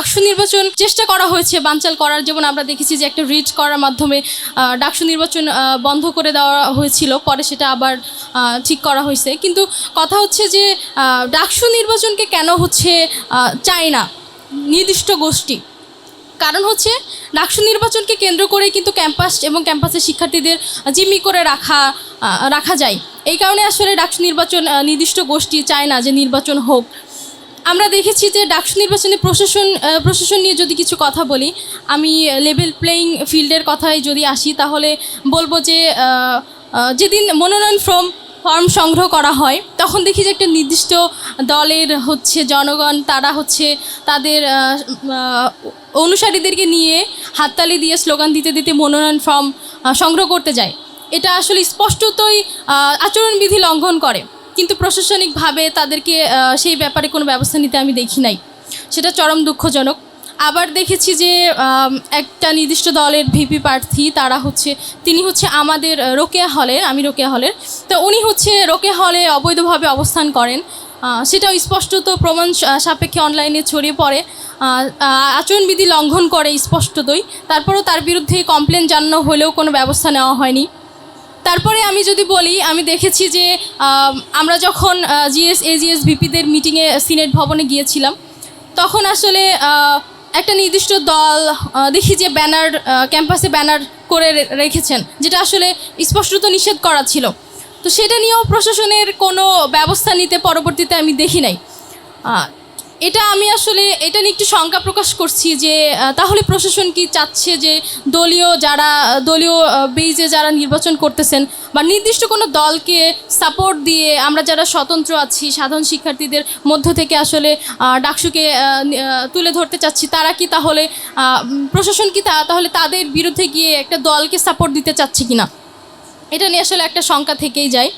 ডাকসু নির্বাচন চেষ্টা করা হয়েছে, বানচাল করার। যেমন আমরা দেখেছি যে একটা রিট করার মাধ্যমে ডাকসু নির্বাচন বন্ধ করে দেওয়া হয়েছিল, পরে সেটা আবার ঠিক করা হয়েছে। কিন্তু কথা হচ্ছে যে ডাকসু নির্বাচনকে কেন হচ্ছে চায় না? নির্দিষ্ট গোষ্ঠী। কারণ হচ্ছে, ডাকসু নির্বাচনকে কেন্দ্র করে কিন্তু ক্যাম্পাস এবং ক্যাম্পাসের শিক্ষার্থীদের জিম্মি করে রাখা রাখা যায়। এই কারণে আসলে ডাকসু নির্বাচন নির্দিষ্ট গোষ্ঠী চায় না যে নির্বাচন হোক। আমরা দেখেছি যে ডাকসু নির্বাচনে প্রশাসন প্রশাসন নিয়ে যদি কিছু কথা বলি, আমি লেভেল প্লেয়িং ফিল্ডের কথায় যদি আসি, তাহলে বলব যে যেদিন মনোনয়ন ফর্ম ফর্ম সংগ্রহ করা হয়, তখন দেখি যে একটা নির্দিষ্ট দলের হচ্ছে জনগণ, তারা হচ্ছে তাদের অনুসারীদেরকে নিয়ে হাততালি দিয়ে স্লোগান দিতে দিতে মনোনয়ন ফর্ম সংগ্রহ করতে যায়। এটা আসলে স্পষ্টতই আচরণবিধি লঙ্ঘন করে। কিন্তু প্রশাসনিকভাবে তাদেরকে সেই ব্যাপারে কোনো ব্যবস্থা নিতে আমি দেখি নাই। সেটা চরম দুঃখজনক। আবার দেখেছি যে একটা নির্দিষ্ট দলের ভিপি প্রার্থী, তারা হচ্ছে, তিনি হচ্ছে আমাদের রোকেয়া হলের, আমি রোকেয়া হলের, তো উনি হচ্ছে রোকেয়া হলে অবৈধভাবে অবস্থান করেন। সেটাও স্পষ্টত প্রমাণ সাপেক্ষে অনলাইনে ছড়িয়ে পড়ে। আচরণবিধি লঙ্ঘন করে স্পষ্টতই। তারপরেও তার বিরুদ্ধে কমপ্লেন জানানো হলেও কোনো ব্যবস্থা নেওয়া হয়নি। তারপরে আমি যদি বলি, আমি দেখেছি যে আমরা যখন জিএস এজিএস ভিপিদের মিটিংয়ে সিনেট ভবনে গিয়েছিলাম, তখন আসলে একটা নির্দিষ্ট দল দেখি যে ব্যানার ক্যাম্পাসে ব্যানার করে রেখেছেন, যেটা আসলে স্পষ্টত নিষেধ করা ছিল। তো সেটা নিয়েও প্রশাসনের কোনো ব্যবস্থা নিতে পরবর্তীতে আমি দেখি নাই। এটা আমি আসলে, এটা নিয়ে একটু শঙ্কা প্রকাশ করছি যে তাহলে প্রশাসন কি চাচ্ছে যে দলীয় যারা, দলীয় বেজে যারা নির্বাচন করতেছেন বা নির্দিষ্ট কোনো দলকে সাপোর্ট দিয়ে আমরা যারা স্বতন্ত্র আছি, সাধারণ শিক্ষার্থীদের মধ্য থেকে আসলে ডাকসুকে তুলে ধরতে চাচ্ছি, তারা কি তাহলে প্রশাসন কি তাহলে তাদের বিরুদ্ধে গিয়ে একটা দলকে সাপোর্ট দিতে চাচ্ছে কিনা? এটা নিয়ে আসলে একটা শঙ্কা থেকেই যায়।